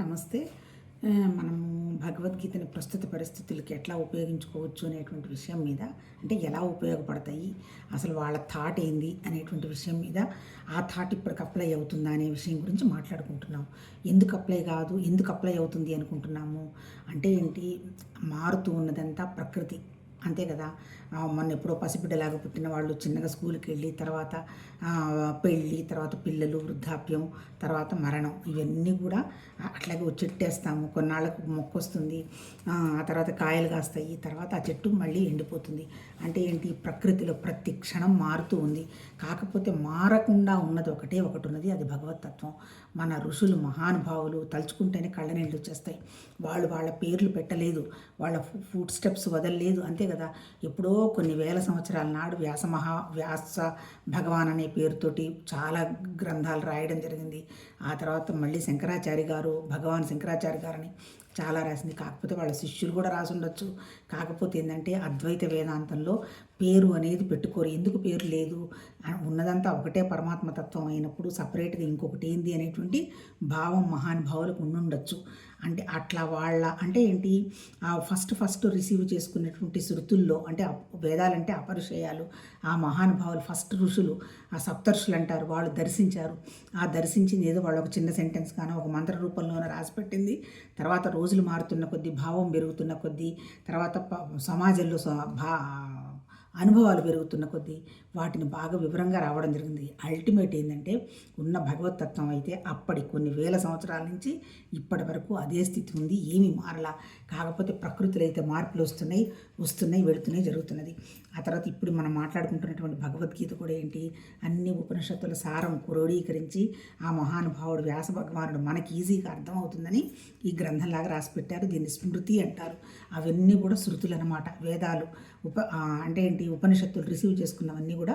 నమస్తే. మనము భగవద్గీతని ప్రస్తుత పరిస్థితులకి ఎట్లా ఉపయోగించుకోవచ్చు అనేటువంటి విషయం మీద అంటే ఎలా ఉపయోగపడతాయి అసలు వాళ్ళ థాట్ ఏంది అనేటువంటి విషయం మీద ఆ థాట్ ఇప్పటికి అప్లై అవుతుందా అనే విషయం గురించి మాట్లాడుకుంటున్నాం. ఎందుకు అప్లై కాదు ఎందుకు అప్లై అవుతుంది అనుకుంటున్నాము అంటే ఏంటి మారుతూ ఉన్నదంతా ప్రకృతి. అంతే కదా. మొన్న ఎప్పుడో పసిబిడ్డలాగా పుట్టిన వాళ్ళు చిన్నగా స్కూల్కి వెళ్ళి తర్వాత పెళ్ళి తర్వాత పిల్లలు వృద్ధాప్యం తర్వాత మరణం ఇవన్నీ కూడా అట్లాగే చెట్టేస్తాము కొన్నాళ్ళకు మొక్క వస్తుంది ఆ ఆ తర్వాత కాయలు కాస్తాయి. తర్వాత ఆ చెట్టు మళ్ళీ ఎండిపోతుంది. అంటే ఏంటి? ప్రకృతిలో ప్రతి క్షణం మారుతూ ఉంది. కాకపోతే మారకుండా ఉన్నది ఒకటే ఒకటి ఉన్నది. అది భగవతత్వం. మన ఋషులు మహానుభావులు తలుచుకుంటేనే కళ్ళ నీళ్ళు వచ్చేస్తాయి వాళ్ళు వాళ్ళ పేర్లు పెట్టలేదు. వాళ్ళ ఫుడ్ స్టెప్స్ వదలలేదు. అంతే కదా. ఎప్పుడో కొన్ని వేల సంవత్సరాల నాడు వ్యాస మహా వ్యాస భగవాన్ అనే పేరుతోటి చాలా గ్రంథాలు రాయడం జరిగింది. ఆ తర్వాత మళ్ళీ శంకరాచార్య గారు భగవాన్ శంకరాచార్య గారని చాలా రాసింది. కాకపోతే వాళ్ళ శిష్యులు కూడా రాసి ఉండొచ్చు కాకపోతే ఏంటంటే అద్వైత వేదాంతంలో పేరు అనేది పెట్టుకోరు. ఎందుకు పేరు లేదు? ఉన్నదంతా ఒకటే పరమాత్మ తత్వం అయినప్పుడు సపరేట్గా ఇంకొకటి ఏంది అనేటువంటి భావం మహానుభావులకు ఉండుండొచ్చు. అంటే అట్లా వాళ్ళ అంటే ఏంటి? ఆ ఫస్ట్ ఫస్ట్ రిసీవ్ చేసుకున్నటువంటి శృతుల్లో అంటే వేదాలంటే అపరిచయాలు ఆ మహానుభావులు ఫస్ట్ ఋషులు ఆ సప్తర్షులు అంటారు. వాళ్ళు దర్శించారు. ఆ దర్శించింది ఏదో వాళ్ళు ఒక చిన్న సెంటెన్స్ కానీ ఒక మంత్ర రూపంలోనే రాసిపెట్టింది తర్వాత రోజు రోజులు మారుతున్న కొద్దీ భావం పెరుగుతున్న కొద్దీ తర్వాత సమాజంలో స- భా అనుభవాలు పెరుగుతున్న కొద్దీ వాటిని బాగా వివరంగా రావడం జరిగింది. అల్టిమేట్ ఏంటంటే ఉన్న భగవతత్వం అయితే అప్పటి కొన్ని వేల సంవత్సరాల నుంచి ఇప్పటి వరకు అదే స్థితి ఉంది. ఏమీ మారలా. కాకపోతే ప్రకృతిలో అయితే మార్పులు వస్తున్నాయి వస్తున్నాయి వెళుతున్నాయి జరుగుతున్నది. ఆ తర్వాత ఇప్పుడు మనం మాట్లాడుకుంటున్నటువంటి భగవద్గీత కూడా ఏంటి? అన్ని ఉపనిషత్తుల సారం క్రోడీకరించి ఆ మహానుభావుడు వ్యాస భగవానుడు మనకి ఈజీగా అర్థమవుతుందని ఈ గ్రంథంలాగా రాసి పెట్టారు. దీన్ని స్మృతి అంటారు. అవన్నీ కూడా శృతులు అనమాట వేదాలు ఉప అంటే ఏంటి ఉపనిషత్తులు రిసీవ్ చేసుకున్నవన్నీ కూడా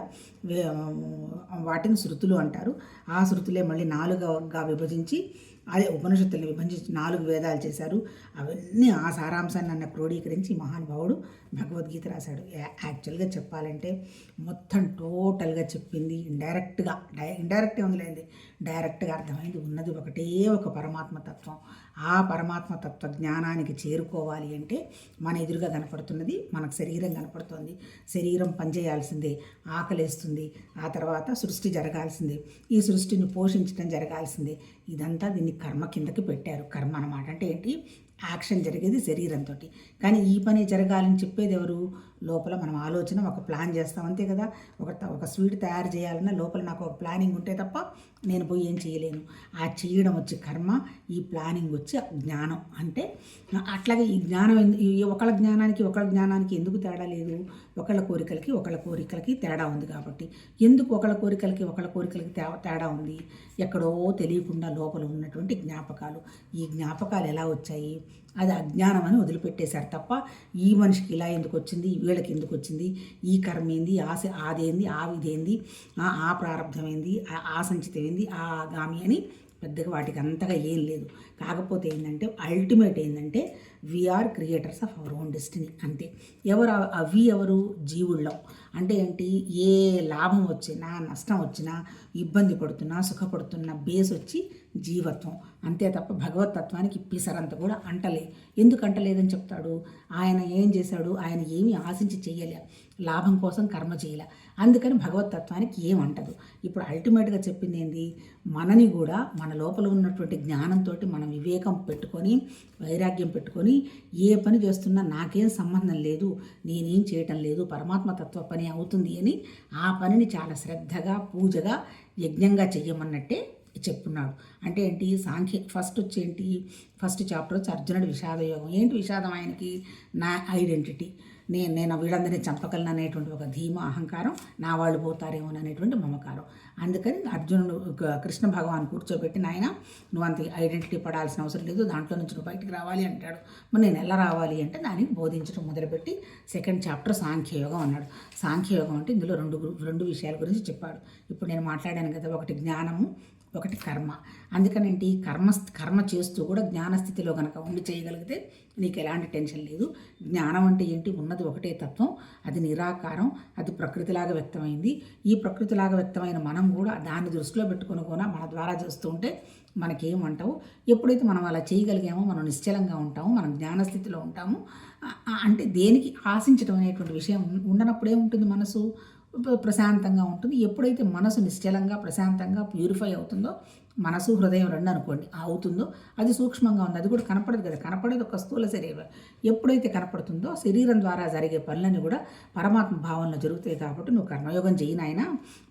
వాటిని శృతులు అంటారు. ఆ శృతులే మళ్ళీ నాలుగుగా విభజించి అదే ఉపనిషత్తుల్ని విభజించి నాలుగు వేదాలు చేశారు. అవన్నీ ఆ సారాంశాన్ని నన్ను క్రోడీకరించి మహానుభావుడు భగవద్గీత రాశాడు. యాక్చువల్గా చెప్పాలంటే మొత్తం టోటల్గా చెప్పింది ఇండైరెక్ట్గా. డై ఇండైరెక్ట్ ఉందిలేంది డైరెక్ట్గా అర్థమైంది. ఉన్నది ఒకటే ఒక పరమాత్మ తత్వం. ఆ పరమాత్మ తత్వ జ్ఞానానికి చేరుకోవాలి అంటే మన ఎదురుగా కనపడుతున్నది మనకు శరీరం కనపడుతుంది. శరీరం పనిచేయాల్సిందే ఆకలేస్తుంది. ఆ తర్వాత సృష్టి జరగాల్సిందే. ఈ సృష్టిని పోషించడం జరగాల్సిందే. ఇదంతా దీన్ని కర్మ కిందకి పెట్టారు. కర్మ అనమాట అంటే ఏంటి? యాక్షన్ జరిగేది శరీరంతో కానీ ఈ పని జరగాలని చెప్పేది ఎవరు లోపల మనం ఆలోచన ఒక ప్లాన్ చేస్తాం. అంతే కదా? ఒక ఒక స్వీట్ తయారు చేయాలన్నా లోపల నాకు ఒక ప్లానింగ్ ఉంటే తప్ప నేను పోయి ఏం చేయలేను. ఆ చేయడం వచ్చి కర్మ ఈ ప్లానింగ్ వచ్చి జ్ఞానం. అంటే అట్లాగే ఈ జ్ఞానం ఈ ఒకళ్ళ జ్ఞానానికి ఒకళ్ళ జ్ఞానానికి ఎందుకు తేడా లేదు? ఒకళ్ళ కోరికలకి ఒకళ్ళ కోరికలకి తేడా ఉంది కాబట్టి. ఎందుకు ఒకళ్ళ కోరికలకి ఒకళ్ళ కోరికలకి తే- తేడా ఉంది? ఎక్కడో తెలియకుండా లోపల ఉన్నటువంటి జ్ఞాపకాలు. ఈ జ్ఞాపకాలు ఎలా వచ్చాయి? అది అజ్ఞానం అని వదిలిపెట్టేశారు తప్ప ఈ మనిషికి ఇలా ఎందుకు వచ్చింది? వీళ్ళకి ఎందుకు వచ్చింది? ఈ కర్మ ఏంది? ఆశ ఆదేంది ఆ విధేంది ఆ ఆ ప్రారంధం ఏంది? ఆ- ఆ సంచితం ఏంది? ఆ గామి అని పెద్దగా వాటికి అంతగా ఏం లేదు. కాకపోతే ఏంటంటే అల్టిమేట్ ఏంటంటే we are creators of our own destiny అంతే. ఎవరు అవి ఎవరు? జీవుళ్ళం. అంటే ఏంటి? ఏ లాభం వచ్చినా నష్టం వచ్చినా ఇబ్బంది పడుతున్నా సుఖపడుతున్నా బేస్ వచ్చి జీవత్వం. అంతే తప్ప భగవతత్వానికి పిసరంత కూడా అంటలే. ఎందుకు అంటలేదని చెప్తాడు? ఆయన ఏం చేశాడు? ఆయన ఏమీ ఆశించి చేయలే లాభం కోసం కర్మ చేయాల. అందుకని భగవతత్వానికి ఏమంటదు ఇప్పుడు అల్టిమేట్గా చెప్పింది ఏంది? మనని కూడా మన లోపల ఉన్నటువంటి జ్ఞానంతో మనం వివేకం పెట్టుకొని వైరాగ్యం పెట్టుకొని ఏ పని చేస్తున్నా నాకేం సంబంధం లేదు నేనేం చేయటం లేదు పరమాత్మ తత్వ పని అవుతుంది అని ఆ పనిని చాలా శ్రద్ధగా పూజగా యజ్ఞంగా చెయ్యమన్నట్టే చెప్పున్నాడు అంటే ఏంటి? సాంఖ్య ఫస్ట్ వచ్చేంటి ఫస్ట్ చాప్టర్ వచ్చి అర్జునుడి విషాద యోగం ఏంటి విషాదం ఆయనకి? నా ఐడెంటిటీ. నేను నేను వీళ్ళందరినీ చంపగలను అనేటువంటి ఒక ధీమ అహంకారం నా వాళ్ళు పోతారేమో అనేటువంటి మమకారం. అందుకని అర్జునుడు కృష్ణ భగవాన్ కూర్చోబెట్టి నాయన నువ్వు అంత ఐడెంటిటీ పడాల్సిన అవసరం లేదు దాంట్లో నుంచి నువ్వు బయటికి రావాలి అంటాడు. మరి నేను ఎలా రావాలి అంటే దానికి బోధించడం మొదలుపెట్టి సెకండ్ చాప్టర్ సాంఖ్యయోగం అన్నాడు. సాంఖ్యయోగం అంటే ఇందులో రెండు రెండు విషయాల గురించి చెప్పాడు. ఇప్పుడు నేను మాట్లాడాను కదా ఒకటి జ్ఞానము ఒకటి కర్మ. అందుకనేంటి కర్మ కర్మ చేస్తూ కూడా జ్ఞానస్థితిలో కనుక ఉండి చేయగలిగితే నీకు ఎలాంటి టెన్షన్ లేదు. జ్ఞానం అంటే ఏంటి? ఉన్నది ఒకటే తత్వం. అది నిరాకారం. అది ప్రకృతిలాగా వ్యక్తమైంది. ఈ ప్రకృతిలాగా వ్యక్తమైన మనం కూడా దాన్ని దృష్టిలో పెట్టుకుని కూడా మన ద్వారా చేస్తూ ఉంటే మనకేమంటావు ఎప్పుడైతే మనం అలా చేయగలిగామో మనం నిశ్చలంగా ఉంటాము మనం జ్ఞానస్థితిలో ఉంటాము అంటే దేనికి ఆశించడం అనేటువంటి విషయం ఉండనప్పుడే ఉంటుంది మనసు? ప్రశాంతంగా ఉంటుంది. ఎప్పుడైతే మనసు నిశ్చలంగా ప్రశాంతంగా ప్యూరిఫై అవుతుందో మనసు హృదయం రెండు అనుకోండి అవుతుందో అది సూక్ష్మంగా ఉంది. అది కూడా కనపడదు కదా. కనపడేది ఒక స్థూల శరీరం. ఎప్పుడైతే కనపడుతుందో శరీరం ద్వారా జరిగే పనులన్నీ కూడా పరమాత్మ భావనలో జరుగుతాయి కాబట్టి నువ్వు కర్మయోగం చేయనాయన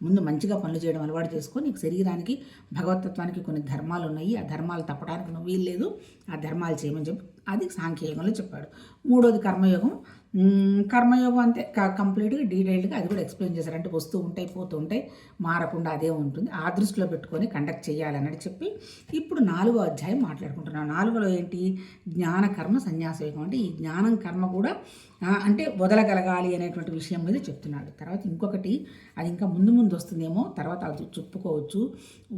ముందు మంచిగా పనులు చేయడం అలవాటు చేసుకొని నీకు శరీరానికి భగవతత్వానికి కొన్ని ధర్మాలు ఉన్నాయి. ఆ ధర్మాలు తప్పడానికి నువ్వు వీల్లేదు. ఆ ధర్మాలు చేయమని చెప్పి. అది సాంఖ్యయోగంలో చెప్పాడు. మూడోది కర్మయోగం. కర్మయోగం అంతే క- కంప్లీట్గా డీటెయిల్డ్గా అది కూడా ఎక్స్ప్లెయిన్ చేశారు. అంటే వస్తూ ఉంటాయి పోతూ ఉంటాయి మారకుండా అదే ఉంటుంది. ఆ దృష్టిలో పెట్టుకొని కండక్ట్ చేయాలన్నది చెప్పి ఇప్పుడు నాలుగో అధ్యాయం మాట్లాడుకుంటున్నాం నాలుగోలో ఏంటి? జ్ఞాన కర్మ సన్యాస యోగం. అంటే ఈ జ్ఞానం కర్మ కూడా అంటే వదలగలగాలి అనేటువంటి విషయం మీద చెప్తున్నాడు. తర్వాత ఇంకొకటి అది ఇంకా ముందు ముందు వస్తుందేమో తర్వాత అది చెప్పుకోవచ్చు.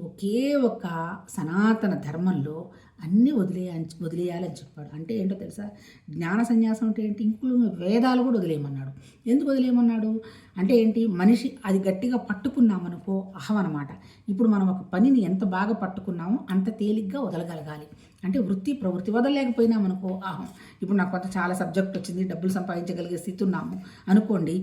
ఒకే ఒక సనాతన ధర్మంలో అన్నీ వదిలే వదిలేయాలని చెప్పాడు. అంటే ఏంటో తెలుసా? జ్ఞాన సన్యాసం అంటే ఏంటి? ఇంకులు వేదాలు కూడా వదిలేయమన్నాడు. ఎందుకు వదిలేయమన్నాడు? అంటే ఏంటి? మనిషి అది గట్టిగా పట్టుకున్నామనుకో అహం అనమాట ఇప్పుడు మనం ఒక పనిని ఎంత బాగా పట్టుకున్నామో అంత తేలిగ్గా వదలగలగాలి. అంటే వృత్తి ప్రవృత్తి వదలలేకపోయినామనుకో అహం. ఇప్పుడు నాకు కొంత చాలా సబ్జెక్ట్ వచ్చింది డబ్బులు సంపాదించగలిగే స్థితి ఉన్నాము. అనుకోండి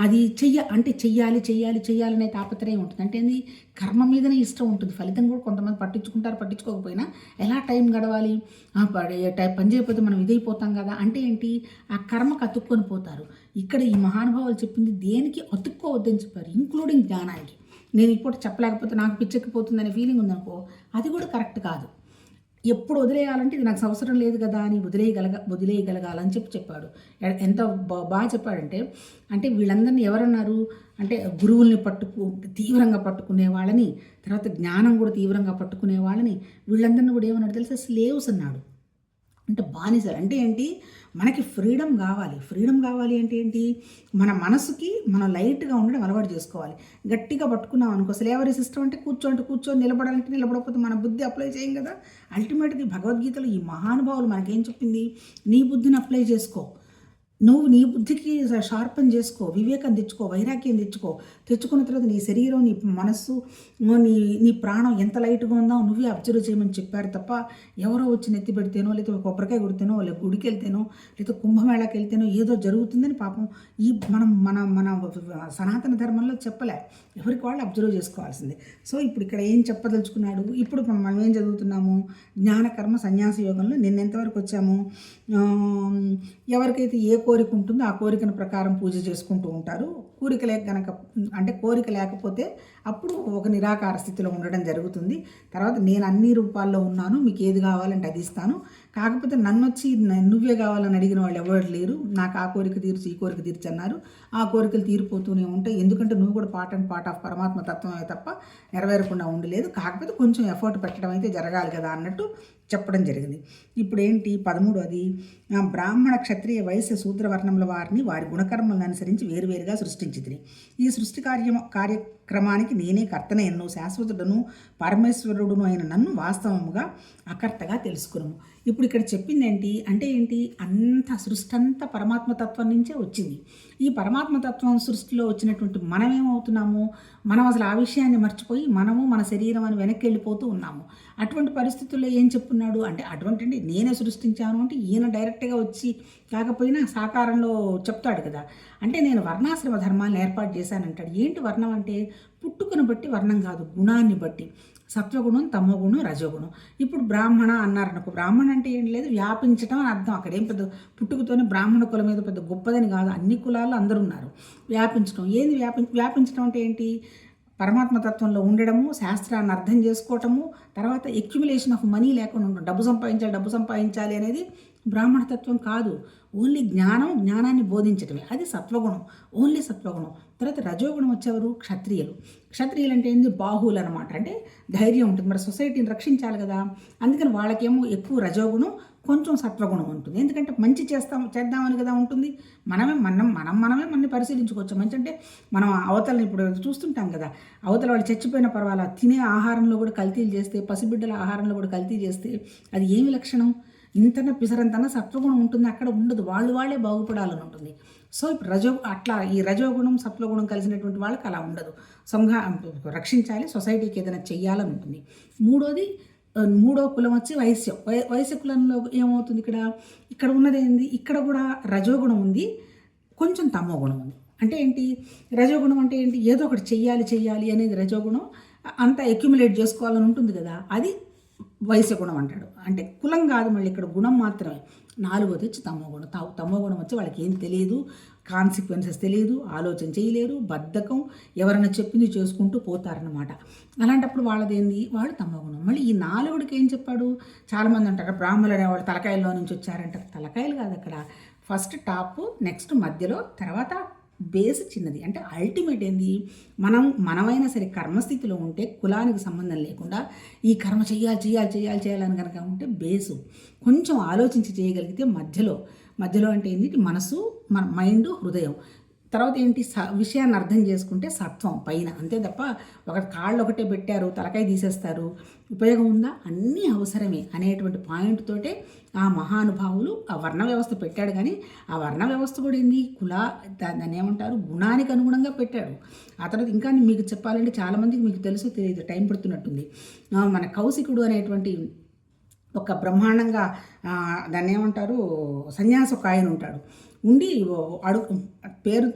అది చెయ్య అంటే చెయ్యాలి చెయ్యాలి చెయ్యాలనే తాపత్రయం ఉంటుంది. అంటే అది కర్మ మీదనే ఇష్టం ఉంటుంది. ఫలితం కూడా కొంతమంది పట్టించుకుంటారు పట్టించుకోకపోయినా ఎలా టైం గడవాలి? పడే టైం పని చేయకపోతే మనం ఇదైపోతాం కదా. అంటే ఏంటి? ఆ కర్మకు అతుక్కొని పోతారు. ఇక్కడ ఈ మహానుభావులు చెప్పింది దేనికి అతుక్కోవద్దని చెప్పారు ఇంక్లూడింగ్ జ్ఞానానికి. నేను ఇప్పుడు చెప్పలేకపోతే నాకు పిచ్చెక్కిపోతుందనే ఫీలింగ్ ఉందనుకో అది కూడా కరెక్ట్ కాదు. ఎప్పుడు వదిలేయాలంటే ఇది నాకు అవసరం లేదు కదా అని వదిలేయగలగ వదిలేయగలగాలని చెప్పి చెప్పాడు. ఎంత బాగా చెప్పాడంటే అంటే వీళ్ళందరినీ ఎవరన్నారు? అంటే గురువుల్ని పట్టుకు తీవ్రంగా పట్టుకునే వాళ్ళని తర్వాత జ్ఞానం కూడా తీవ్రంగా పట్టుకునే వాళ్ళని వీళ్ళందరినీ కూడా ఏమన్నాడు తెలుసా? స్లేవ్స్ అన్నాడు. అంటే బానిసలు. అంటే ఏంటి? మనకి ఫ్రీడమ్ కావాలి. ఫ్రీడమ్ కావాలి అంటే ఏంటి? మన మనసుకి మనం లైట్గా ఉండడం అలవాటు చేసుకోవాలి. గట్టిగా పట్టుకున్నాం అనుకో స్లేవరీ సిస్టమ్ అంటే కూర్చోంటే కూర్చొని నిలబడాలంటే నిలబడకపోతే మన బుద్ధి అప్లై చేయం కదా. అల్టిమేట్గా భగవద్గీతలో ఈ మహానుభావులు మనకేం చెప్పింది? నీ బుద్ధిని అప్లై చేసుకో. నువ్వు నీ బుద్ధికి షార్పన్ చేసుకో వివేకం తెచ్చుకో వైరాగ్యం తెచ్చుకో. తెచ్చుకున్న తర్వాత నీ శరీరం నీ మనస్సు నీ నీ ప్రాణం ఎంత లైట్గా ఉందో నువ్వే అబ్జర్వ్ చేయమని చెప్పారు తప్ప ఎవరో వచ్చి నెత్తి పెడితేనో లేదా కొబ్బరికాయ కొడితేనో లేదా గుడికి వెళ్తేనో లేదా కుంభమేళాకి వెళ్తేనో ఏదో జరుగుతుందని పాపం ఈ మనం మన మన సనాతన ధర్మంలో చెప్పలే. ఎవరికి వాళ్ళు అబ్జర్వ్ చేసుకోవాల్సిందే. సో ఇప్పుడు ఇక్కడ ఏం చెప్పదలుచుకున్నాడు? ఇప్పుడు మనం ఏం చదువుతున్నాము? జ్ఞానకర్మ సన్యాస యోగంలో నిన్నెంతవరకు వచ్చాము? ఎవరికైతే ఏ కోరిక ఉంటుందో. ఆ కోరికను ప్రకారం పూజ చేసుకుంటూ ఉంటారు. కోరిక లేక గనక అంటే కోరిక లేకపోతే అప్పుడు ఒక నిరాకార స్థితిలో ఉండడం జరుగుతుంది. తర్వాత నేను అన్ని రూపాల్లో ఉన్నాను మీకు ఏది కావాలంటే అది ఇస్తాను. కాకపోతే నన్ను వచ్చి నువ్వే కావాలని అడిగిన వాళ్ళు ఎవరు లేరు. నాకు ఆ కోరిక తీర్చి ఈ కోరిక తీర్చి అన్నారు. ఆ కోరికలు తీరిపోతూనే ఉంటాయి. ఎందుకంటే నువ్వు కూడా పార్ట్ అండ్ పార్ట్ ఆఫ్ పరమాత్మ తత్వమే తప్ప నెరవేరకుండా ఉండలేదు. కాకపోతే కొంచెం ఎఫర్ట్ పెట్టడం అయితే జరగాలి కదా అన్నట్టు చెప్పడం జరిగింది. ఇప్పుడు ఏంటి పదమూడు అది. బ్రాహ్మణ క్షత్రియ వయస్సు శూద్రవర్ణముల వారిని వారి గుణకర్మలను అనుసరించి వేరువేరుగా సృష్టించింది ఈ సృష్టి కార్యం క్రమానికి నేనే కర్తన ఎన్నో శాశ్వతుడను పరమేశ్వరుడును అయిన నన్ను వాస్తవముగా అకర్తగా తెలుసుకును ఇప్పుడు ఇక్కడ చెప్పింది ఏంటి అంటే ఏంటి? అంత సృష్టి అంతా పరమాత్మతత్వం నుంచే వచ్చింది. ఈ పరమాత్మతత్వం సృష్టిలో వచ్చినటువంటి మనం ఏమవుతున్నాము? మనం అసలు ఆ విషయాన్ని మర్చిపోయి మనము మన శరీరం అని వెనక్కి వెళ్ళిపోతూ ఉన్నాము. అటువంటి పరిస్థితుల్లో ఏం చెప్పున్నాడు అంటే అటువంటి అంటే నేనే సృష్టించాను అంటే ఈయన డైరెక్ట్గా వచ్చి కాకపోయినా సాకారంలో చెప్తాడు కదా. అంటే నేను వర్ణాశ్రమ ధర్మాలను ఏర్పాటు చేశానంటాడు. ఏంటి వర్ణం అంటే పుట్టుకను బట్టి వర్ణం కాదు గుణాన్ని బట్టి. సత్వగుణం తమోగుణం రజోగుణం. ఇప్పుడు బ్రాహ్మణ అన్నారనుకో బ్రాహ్మణ అంటే ఏం లేదు వ్యాపించడం అని అర్థం. అక్కడ ఏం పెద్ద పుట్టుకతోనే బ్రాహ్మణ కులం మీద పెద్ద గొప్పదని కాదు. అన్ని కులాల్లో అందరూ ఉన్నారు వ్యాపించడం ఏంది వ్యాపి వ్యాపించడం అంటే ఏంటి? పరమాత్మ తత్వంలో ఉండడము శాస్త్రాన్ని అర్థం చేసుకోవటము తర్వాత ఎక్యుమిలేషన్ ఆఫ్ మనీ లేకుండా ఉండడం డబ్బు సంపాదించాలి డబ్బు సంపాదించాలి అనేది బ్రాహ్మణతత్వం కాదు. ఓన్లీ జ్ఞానం జ్ఞానాన్ని బోధించటమే. అది సత్వగుణం. ఓన్లీ సత్వగుణం. తర్వాత రజోగుణం వచ్చేవారు క్షత్రియులు. క్షత్రియులు అంటే ఏంది? బాహువులు అనమాట అంటే ధైర్యం ఉంటుంది. మరి సొసైటీని రక్షించాలి కదా. అందుకని వాళ్ళకేమో ఎక్కువ రజోగుణం కొంచెం సత్వగుణం ఉంటుంది. ఎందుకంటే మంచి చేస్తాం చేద్దామని కదా ఉంటుంది. మనమే మనం మనం మనమే మనని పరిశీలించుకోవచ్చు. మంచి అంటే మనం అవతలని ఇప్పుడు చూస్తుంటాం కదా. అవతల వాళ్ళు చచ్చిపోయిన పర్వాలా? తినే ఆహారంలో కూడా కల్తీలు చేస్తే పసిబిడ్డల ఆహారంలో కూడా కల్తీ చేస్తే అది ఏమి లక్షణం? ఇంతన పిసరంతన సత్వగుణం ఉంటుంది అక్కడ ఉండదు. వాళ్ళు వాళ్ళే బాగుపడాలని ఉంటుంది. సో ఇప్పుడు రజో అట్లా ఈ రజోగుణం సత్వగుణం కలిసినటువంటి వాళ్ళకి అలా ఉండదు. సంఘ రక్షించాలి సొసైటీకి ఏదైనా చెయ్యాలని ఉంటుంది. మూడోది మూడో కులం వచ్చి వైశ్యం. వై వైశ్య కులంలో ఏమవుతుంది ఇక్కడ? ఇక్కడ ఉన్నది ఏంది? ఇక్కడ కూడా రజోగుణం ఉంది కొంచెం తమో గుణం ఉంది. అంటే ఏంటి? రజోగుణం అంటే ఏంటి? ఏదో ఒకటి చెయ్యాలి చెయ్యాలి అనేది రజోగుణం. అంతా అక్యుములేట్ చేసుకోవాలని ఉంటుంది కదా. అది వయస్సు గుణం అంటాడు. అంటే కులం కాదు మళ్ళీ ఇక్కడ గుణం మాత్రమే నాలుగోది వచ్చి తమో గుణం. తా- తమో గుణం వచ్చి వాళ్ళకి ఏం తెలియదు కాన్సిక్వెన్సెస్ తెలియదు ఆలోచన చేయలేరు బద్ధకం ఎవరైనా చెప్పింది చేసుకుంటూ పోతారనమాట అలాంటప్పుడు వాళ్ళదేంది? వాడు తమో గుణం. మళ్ళీ ఈ నాలుగుడికి ఏం చెప్పాడు? చాలామంది అంటారు బ్రాహ్మణులు అనేవాళ్ళు తలకాయల్లో నుంచి వచ్చారంటారు. తలకాయలు కాదు అక్కడ. ఫస్ట్ టాప్ నెక్స్ట్ మధ్యలో తర్వాత బేస్ చిన్నది. అంటే అల్టిమేట్ ఏంది? మనం మనమైనా సరే కర్మస్థితిలో ఉంటే కులానికి సంబంధం లేకుండా ఈ కర్మ చేయాలి చేయాలి చేయాలి చేయాలని కనుక ఉంటే బేసు. కొంచెం ఆలోచించి చేయగలిగితే మధ్యలో మధ్యలో అంటే ఏంటి మనసు మన మైండ్ హృదయం. తర్వాత ఏంటి స విషయాన్ని అర్థం చేసుకుంటే సత్వం పైన. అంతే తప్ప ఒక కాళ్ళు ఒకటే పెట్టారు తలకాయ తీసేస్తారు ఉపయోగం ఉందా? అన్నీ అవసరమే అనేటువంటి పాయింట్ తోటే ఆ మహానుభావులు ఆ వర్ణ వ్యవస్థ పెట్టాడు. కానీ ఆ వర్ణ వ్యవస్థ కూడా ఏంది కుల దాన్ని ఏమంటారు? గుణానికి అనుగుణంగా పెట్టాడు. ఆ తర్వాత ఇంకా మీకు చెప్పాలంటే చాలామందికి మీకు తెలుసు తెలియదు టైం పడుతున్నట్టుంది. మన కౌశికుడు అనేటువంటి ఒక బ్రహ్మాండంగా దాన్ని ఏమంటారు? సన్యాసి ఒక ఆయన ఉంటాడు. ఉండి అడుగు పేరు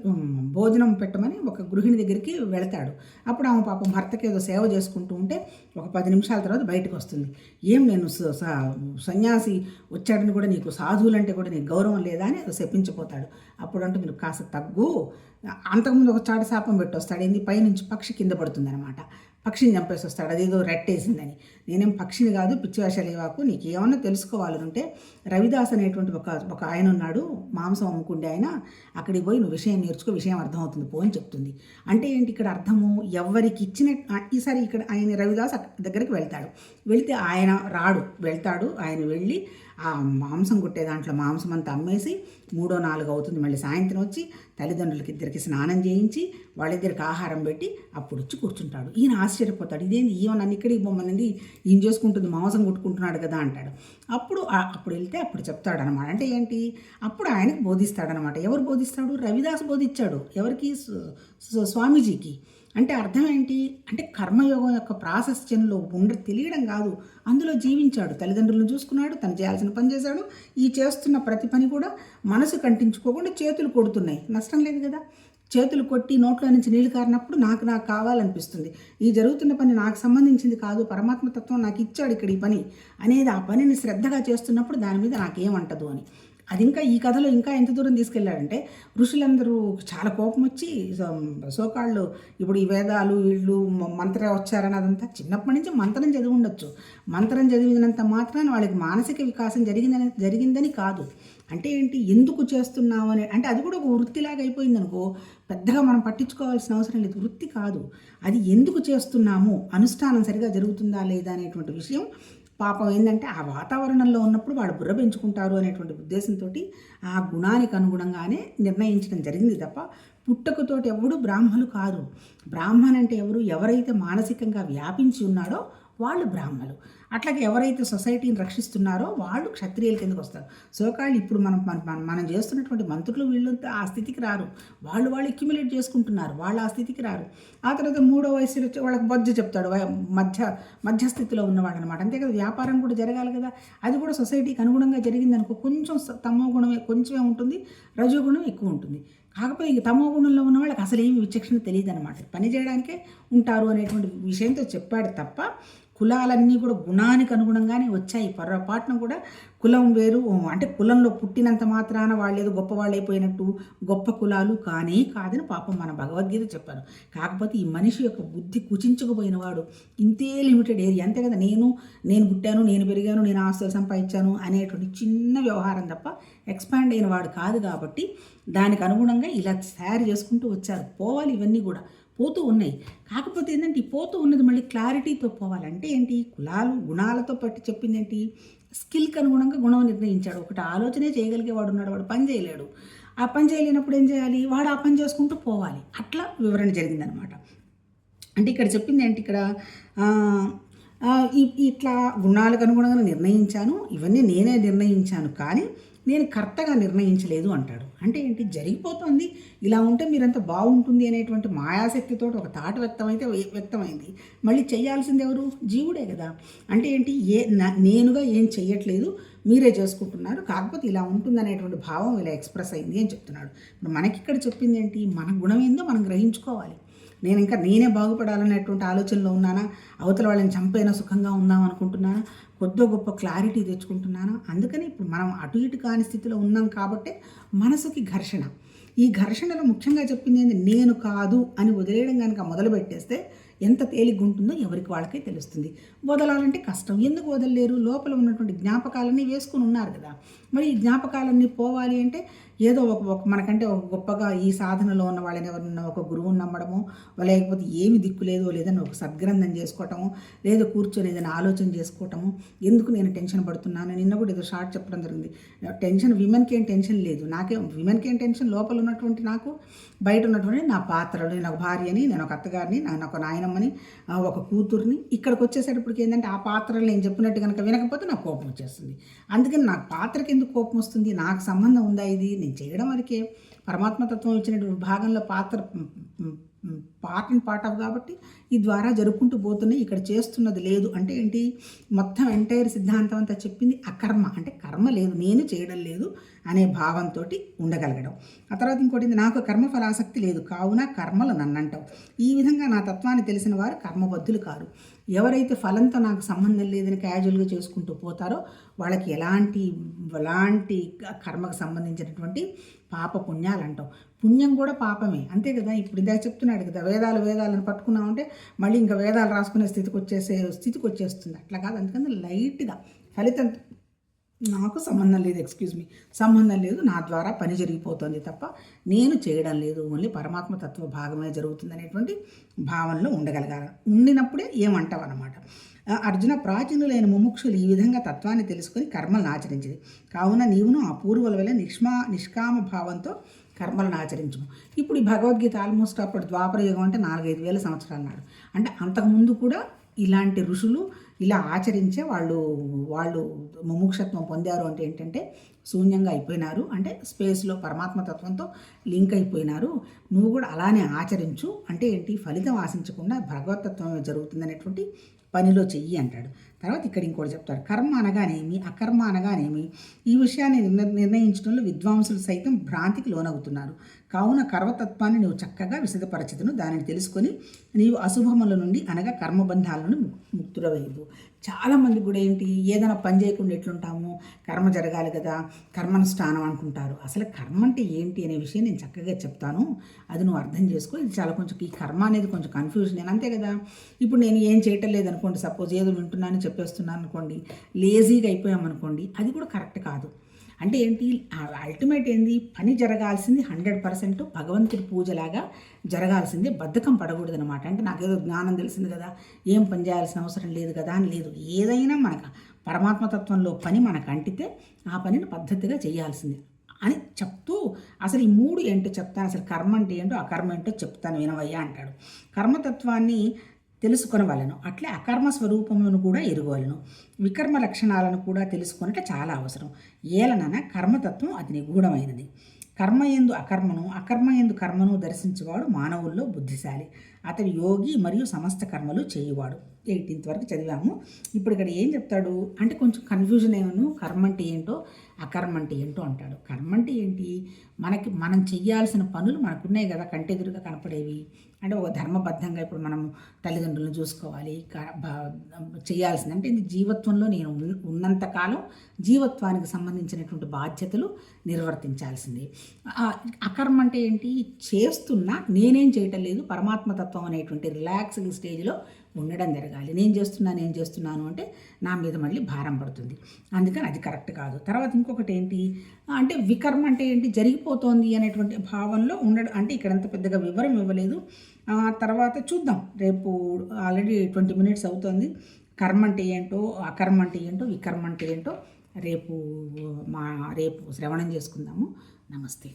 భోజనం పెట్టమని ఒక గృహిణి దగ్గరికి వెళతాడు. అప్పుడు ఆమె పాపం భర్తకి ఏదో సేవ చేసుకుంటూ ఉంటే ఒక పది నిమిషాల తర్వాత బయటకు వస్తుంది. ఏం నేను సన్యాసి వచ్చాడని కూడా నీకు సాధువులంటే కూడా నీకు గౌరవం లేదా? అని ఏదో చెప్పించిపోతాడు అప్పుడు అంటూ మీరు కాస్త తగ్గు. అంతకుముందు ఒక చాట శాపం పెట్టి వస్తాడు ఏంది? పైనుంచి పక్షి కింద పడుతుంది అనమాట పక్షిని చంపేసి వస్తాడు అదేదో రెట్టేసిందని. నేనేం పక్షిని కాదు పిచ్చివేషాలు ఇవ్వకు నీకు ఏమన్నా తెలుసుకోవాలనుంటే రవిదాస్ అనేటువంటి ఒక ఒక ఆయన ఉన్నాడు మాంసం అమ్ముకుండే ఆయన. అక్కడికి పోయి నువ్వు విషయం నేర్చుకో విషయం అర్థమవుతుంది పో అని చెప్తుంది. అంటే ఏంటి ఇక్కడ అర్థము? ఎవరికి ఇచ్చిన ఈసారి ఇక్కడ ఆయన రవిదాస్ దగ్గరికి వెళ్తాడు. వెళితే ఆయన రాడు వెళ్తాడు ఆయన వెళ్ళి ఆ మాంసం కుట్టే దాంట్లో మాంసం అంతా అమ్మేసి మూడో నాలుగు అవుతుంది. మళ్ళీ సాయంత్రం వచ్చి తల్లిదండ్రులకి ఇద్దరికి స్నానం చేయించి వాళ్ళిద్దరికి ఆహారం పెట్టి అప్పుడు వచ్చి కూర్చుంటాడు. ఈయన ఆశ్చర్యపోతాడు. ఇదేంది? ఈయన నన్ను ఇక్కడికి బొమ్మనింది ఈయన చేసుకుంటుంది మాంసం కొట్టుకుంటున్నాడు కదా అంటాడు. అప్పుడు అప్పుడు వెళ్తే అప్పుడు చెప్తాడు అనమాట అంటే ఏంటి? అప్పుడు ఆయనకు బోధిస్తాడనమాట. ఎవరు బోధిస్తాడు? రవిదాస్ బోధించాడు ఎవరికి? స్వామీజీకి. అంటే అర్థం ఏంటి? అంటే కర్మయోగం యొక్క ప్రాశస్త్యంలో ఉండ తెలియడం కాదు. అందులో జీవించాడు. తల్లిదండ్రులను చూసుకున్నాడు. తను చేయాల్సిన పని చేశాడు. ఈ చేస్తున్న ప్రతి పని కూడా మనసు కంటించుకోకుండా చేతులు కొడుతున్నాయి. నష్టం లేదు కదా? చేతులు కొట్టి నోట్లో నుంచి నీళ్ళు కారినప్పుడు నాకు నాకు కావాలనిపిస్తుంది. ఈ జరుగుతున్న పని నాకు సంబంధించింది కాదు. పరమాత్మ తత్వం నాకు ఇచ్చాడు ఇక్కడ ఈ పని. అనేది ఆ పనిని శ్రద్ధగా చేస్తున్నప్పుడు దాని మీద నాకేమంటదు అని. అది ఇంకా ఈ కథలో ఇంకా ఎంత దూరం తీసుకెళ్ళాడంటే ఋషులందరూ చాలా కోపం వచ్చి సోకాళ్ళు ఇప్పుడు ఈ వేదాలు వీళ్ళు మంత్ర వచ్చారని అదంతా చిన్నప్పటి నుంచి మంత్రం చదివి ఉండొచ్చు. మంత్రం చదివినంత మాత్రాన వాళ్ళకి మానసిక వికాసం జరిగిందని జరిగిందని కాదు. అంటే ఏంటి? ఎందుకు చేస్తున్నావు అని అంటే అది కూడా ఒక వృత్తిలాగా అయిపోయింది అనుకో పెద్దగా మనం పట్టించుకోవాల్సిన అవసరం లేదు. వృత్తి కాదు. అది ఎందుకు చేస్తున్నాము? అనుష్ఠానం సరిగా జరుగుతుందా లేదా అనేటువంటి విషయం పాపం ఏంటంటే ఆ వాతావరణంలో ఉన్నప్పుడు వాడు బుర్ర పెంచుకుంటారు అనేటువంటి ఉద్దేశంతో ఆ గుణానికి అనుగుణంగానే నిర్ణయించడం జరిగింది తప్ప పుట్టకతోటి ఎవడు బ్రాహ్మలు కాదు. బ్రాహ్మణ్ అంటే ఎవరు ఎవరైతే మానసికంగా వ్యాపించి ఉన్నాడో వాళ్ళు బ్రాహ్మలు. అట్లాగే ఎవరైతే సొసైటీని రక్షిస్తున్నారో వాళ్ళు క్షత్రియుల కిందకు వస్తారు. సోకాళ్ళు ఇప్పుడు మనం మన- మన- మనం చేస్తున్నటువంటి మంత్రులు వీళ్ళంతా ఆ స్థితికి రారు. వాళ్ళు వాళ్ళు అక్యుములేట్ చేసుకుంటున్నారు. వాళ్ళు ఆ స్థితికి రారు. ఆ తర్వాత మూడో వయసులో వచ్చి వాళ్ళకి బొజ్జ చెప్తాడు. మధ్య మధ్యస్థితిలో ఉన్నవాడు అనమాట అంతే కదా వ్యాపారం కూడా జరగాలి కదా. అది కూడా సొసైటీకి అనుగుణంగా జరిగింది అనుకో కొంచెం తమో గుణమే కొంచెమే ఉంటుంది? రజోగుణం ఎక్కువ ఉంటుంది. కాకపోతే ఈ తమో గుణంలో ఉన్న వాళ్ళకి అసలు ఏమి విచక్షణ తెలియదు అనమాట పని చేయడానికే ఉంటారు అనేటువంటి విషయంతో చెప్పాడు తప్ప కులాలన్నీ కూడా గుణానికి అనుగుణంగానే వచ్చాయి. పొరపాటున కూడా కులం వేరు అంటే కులంలో పుట్టినంత మాత్రాన వాళ్ళు ఏదో గొప్ప వాళ్ళు అయిపోయినట్టు గొప్ప కులాలు కానే కాదని పాపం మన భగవద్గీత చెప్పారు. కాకపోతే ఈ మనిషి యొక్క బుద్ధి కుచించుకుపోయిన వాడు ఇంతే లిమిటెడ్ ఏరియా. అంతే కదా నేను నేను పుట్టాను నేను పెరిగాను నేను ఆస్తులు సంపాదించాను అనేటువంటి చిన్న వ్యవహారం తప్ప ఎక్స్పాండ్ అయిన వాడు కాదు కాబట్టి దానికి అనుగుణంగా ఇలా తయారు చేసుకుంటూ వచ్చారు. పోవాలి ఇవన్నీ కూడా. పోతూ ఉన్నాయి. కాకపోతే ఏంటంటే ఈ పోతూ ఉన్నది మళ్ళీ క్లారిటీతో పోవాలంటే ఏంటి? కులాలు గుణాలతో పట్టి చెప్పింది ఏంటి స్కిల్కి అనుగుణంగా గుణం నిర్ణయించాడు. ఒకటి ఆలోచనే చేయగలిగేవాడు ఉన్నాడు వాడు పని చేయలేడు. ఆ పని చేయలేనప్పుడు ఏం చేయాలి? వాడు ఆ పని చేసుకుంటూ పోవాలి. అట్లా వివరణ జరిగిందనమాట అంటే ఇక్కడ చెప్పింది ఏంటి? ఇక్కడ ఇట్లా గుణాలకు అనుగుణంగా నిర్ణయించాను ఇవన్నీ నేనే నిర్ణయించాను. కానీ నేను కర్తగా నిర్ణయించలేదు అంటాడు. అంటే ఏంటి? జరిగిపోతుంది. ఇలా ఉంటే మీరంతా బాగుంటుంది అనేటువంటి మాయాశక్తితో ఒక తాట వ్యక్తమైతే వ్యక్తమైంది. మళ్ళీ చేయాల్సింది ఎవరు? జీవుడే కదా. అంటే ఏంటి? ఏ నేనుగా ఏం చెయ్యట్లేదు. మీరే చేసుకుంటున్నారు. కాకపోతే ఇలా ఉంటుంది అనేటువంటి భావం ఇలా ఎక్స్ప్రెస్ అయింది అని చెప్తున్నాడు. ఇప్పుడు మనకి ఇక్కడ చెప్పింది ఏంటి? మన గుణం ఏందో మనం గ్రహించుకోవాలి. నేను ఇంకా నేనే బాగుపడాలనేటువంటి ఆలోచనలో ఉన్నానా? అవతల వాళ్ళని చంపైనా సుఖంగా ఉందాం అనుకుంటున్నానా? కొద్దో గొప్ప క్లారిటీ తెచ్చుకుంటున్నాను. అందుకని ఇప్పుడు మనం అటు ఇటు కాని స్థితిలో ఉన్నాం కాబట్టే మనసుకి ఘర్షణ. ఈ ఘర్షణలో ముఖ్యంగా చెప్పింది ఏంటి నేను కాదు అని వదిలేయడం కనుక మొదలు పెట్టేస్తే ఎంత తేలిగ్గా ఉంటుందో ఎవరికి వాళ్ళకే తెలుస్తుంది. వదలాలంటే కష్టం. ఎందుకు వదలలేరు? లోపల ఉన్నటువంటి జ్ఞాపకాలన్నీ వేసుకుని ఉన్నారు కదా. మరి ఈ జ్ఞాపకాలన్నీ పోవాలి అంటే ఏదో ఒక ఒక మనకంటే ఒక గొప్పగా ఈ సాధనలో ఉన్న వాళ్ళని ఎవరన్నా ఒక గురువుని నమ్మడము లేకపోతే ఏమి దిక్కు లేదో లేదని ఒక సద్గ్రంథం చేసుకోవటము లేదా కూర్చొని ఏదైనా ఆలోచన చేసుకోవటము ఎందుకు నేను టెన్షన్ పడుతున్నాను? నిన్న కూడా ఏదో షార్ట్ చెప్పడం జరిగింది. టెన్షన్ విమెన్కి ఏం టెన్షన్ లేదు. నాకేం విమెన్కి ఏం టెన్షన్? లోపల ఉన్నటువంటి నాకు బయట ఉన్నటువంటి నా పాత్రలు నేను ఒక భార్యని నేను ఒక అత్తగారిని నేను ఒక నాయనమ్మని ఒక కూతుర్ని ఇక్కడికి వచ్చేసేటప్పటికి ఏంటంటే ఆ పాత్రలు నేను చెప్పినట్టు కనుక వినకపోతే నాకు కోపం వచ్చేస్తుంది. అందుకని నాకు పాత్రకి ఎందుకు కోపం వస్తుంది? నాకు సంబంధం ఉందా ఇది? నేను చేయడం వరకే. పరమాత్మ తత్వం ఇచ్చినటువంటి భాగంలో పాత్ర పార్ట్ అండ్ పార్ట్ ఆఫ్ కాబట్టి ఈ ద్వారా జరుపుకుంటూ పోతున్నాయి. ఇక్కడ చేస్తున్నది లేదు అంటే ఏంటి? మొత్తం ఎంటైర్ సిద్ధాంతం అంతా చెప్పింది అకర్మ. అంటే కర్మ లేదు నేను చేయడం లేదు అనే భావంతో ఉండగలగడం. ఆ తర్వాత ఇంకోటి నాకు కర్మ ఫలాసక్తి లేదు. కావున కర్మలు నన్నంటావు. ఈ విధంగా నా తత్వాన్ని తెలిసిన వారు కర్మబద్ధులు కారు. ఎవరైతే ఫలంతో నాకు సంబంధం లేదని క్యాజువల్గా చేసుకుంటూ పోతారో వాళ్ళకి ఎలాంటి ఎలాంటి కర్మకు సంబంధించినటువంటి పాప పుణ్యాలు అంటాం. పుణ్యం కూడా పాపమే. అంతే కదా? ఇప్పుడు ఇందాక చెప్తున్నాడు కదా వేదాలు వేదాలను పట్టుకున్నామంటే మళ్ళీ ఇంకా వేదాలు రాసుకునే స్థితికి వచ్చేసే స్థితికి వచ్చేస్తుంది. అట్లా కాదు అందుకని లైట్గా ఫలితం నాకు సంబంధం లేదు ఎక్స్క్యూజ్ మీ సంబంధం లేదు నా ద్వారా పని జరిగిపోతుంది తప్ప నేను చేయడం లేదు. ఓన్లీ పరమాత్మ తత్వ భాగమే జరుగుతుంది అనేటువంటి భావనలో ఉండగలగాలి. ఉండినప్పుడే ఏమంటావు అనమాట అర్జున ప్రాచీనులైన ముముక్షులు ఈ విధంగా తత్వాన్ని తెలుసుకొని కర్మలను ఆచరించింది. కావున నీవును ఆ పూర్వుల వల్ల నిష్మా నిష్కామ భావంతో కర్మలను ఆచరించము. ఇప్పుడు ఈ భగవద్గీత ఆల్మోస్ట్ అప్పుడు ద్వాపర యుగం అంటే నాలుగైదు వేల సంవత్సరాలు నాడు. అంటే అంతకుముందు కూడా ఇలాంటి ఋషులు ఇలా ఆచరించే వాళ్ళు వాళ్ళు ముముక్షత్వం పొందారు అంటే ఏంటంటే శూన్యంగా అయిపోయినారు. అంటే స్పేస్లో పరమాత్మ తత్వంతో లింక్ అయిపోయినారు. నువ్వు కూడా అలానే ఆచరించు. అంటే ఏంటి? ఫలితం ఆశించకుండా భగవతత్వమే జరుగుతుందనేటువంటి పనిలో చెయ్యి అంటాడు. తర్వాత ఇక్కడ ఇంకోటి చెప్తాడు. కర్మ అనగానేమి? అకర్మ అనగానేమి? ఈ విషయాన్ని నిర్ణయించడంలో విద్వాంసులు సైతం భ్రాంతికి లోనవుతున్నారు. కావున కర్మతత్వాన్ని నువ్వు చక్కగా విశదపరచదును. దానిని తెలుసుకొని నీవు అశుభముల నుండి అనగా కర్మబంధాల నుండి చాలామంది కూడా ఏంటి ఏదైనా పని చేయకుండా ఎట్లుంటాము? కర్మ జరగాలి కదా కర్మానుష్ఠానం అనుకుంటారు. అసలు కర్మ అంటే ఏంటి అనే విషయం నేను చక్కగా చెప్తాను. అది నువ్వు అర్థం చేసుకో. ఇది చాలా కొంచెం ఈ కర్మ అనేది కొంచెం కన్ఫ్యూజన్ నేను అంతే కదా. ఇప్పుడు నేను ఏం చేయటం లేదనుకోండి సపోజ్ ఏదో వింటున్నాను చెప్పేస్తున్నాను అనుకోండి లేజీగా అయిపోయాం అనుకోండి అది కూడా కరెక్ట్ కాదు. అంటే ఏంటి? అల్టిమేట్ ఏంది? పని జరగాల్సింది హండ్రెడ్ పర్సెంట్ భగవంతుడి పూజలాగా జరగాల్సింది. బద్ధకం పడకూడదు అనమాట అంటే నాకేదో జ్ఞానం తెలిసింది కదా. ఏం పని చేయాల్సిన అవసరం లేదు కదా అని లేదు. ఏదైనా మనకు పరమాత్మతత్వంలో పని మనకు అంటితే ఆ పనిని పద్ధతిగా చేయాల్సిందే అని చెప్తూ అసలు ఈ మూడు ఏంటో చెప్తాను. అసలు కర్మ అంటే ఏంటో అకర్మ ఏంటో చెప్తాను. వినవయ్యా అంటాడు. కర్మతత్వాన్ని తెలుసుకొనవలను అట్లే అకర్మ స్వరూపమును కూడా ఎరుగవలను. వికర్మ లక్షణాలను కూడా తెలుసుకొనట చాలా అవసరం. ఏలనన కర్మతత్వం అది నిగూఢమైనది. కర్మ ఎందు అకర్మను అకర్మ ఎందు కర్మను దర్శించేవాడు మానవుల్లో బుద్ధిశాలి. అతడు యోగి మరియు సమస్త కర్మలు చేయువాడు. ఎయిటీన్త్ వరకు చదివాము. ఇప్పుడు ఇక్కడ ఏం చెప్తాడు? అంటే కొంచెం కన్ఫ్యూజన్ ఏమను? కర్మ అంటే ఏంటో? అకర్మ అంటే ఏంటో అంటాడు. కర్మ అంటే ఏంటి? మనకి మనం చేయాల్సిన పనులు మనకున్నాయి కదా కంటెదురుగా కనపడేవి. అంటే ఒక ధర్మబద్ధంగా ఇప్పుడు మనం తల్లిదండ్రులను చూసుకోవాలి క- చేయాల్సింది. అంటే ఇది జీవత్వంలో నేను ఉన్నంతకాలం జీవత్వానికి సంబంధించినటువంటి బాధ్యతలు నిర్వర్తించాల్సింది. అకర్మ అంటే ఏంటి? చేస్తున్నా నేనేం చేయటం లేదు పరమాత్మతత్వం అనేటువంటి రిలాక్సింగ్ స్టేజ్లో ఉండడం జరగాలి. నేను చేస్తున్నా నేను చేస్తున్నాను అంటే నా మీద మళ్ళీ భారం పడుతుంది. అందుకని అది కరెక్ట్ కాదు. తర్వాత ఇంకొకటి ఏంటి? అంటే వికర్మ అంటే ఏంటి? జరిగిపోతోంది అనేటువంటి భావంలో ఉండడం అంటే ఇక్కడ అంత పెద్దగా వివరం ఇవ్వలేదు. ఆ తర్వాత చూద్దాం. రేపు ఆల్రెడీ ట్వంటీ మినిట్స్ అవుతుంది. కర్మ అంటే ఏంటో అకర్మ అంటే ఏంటో వికర్మ అంటే ఏంటో రేపు మా రేపు శ్రవణం చేసుకుందాము. నమస్తే.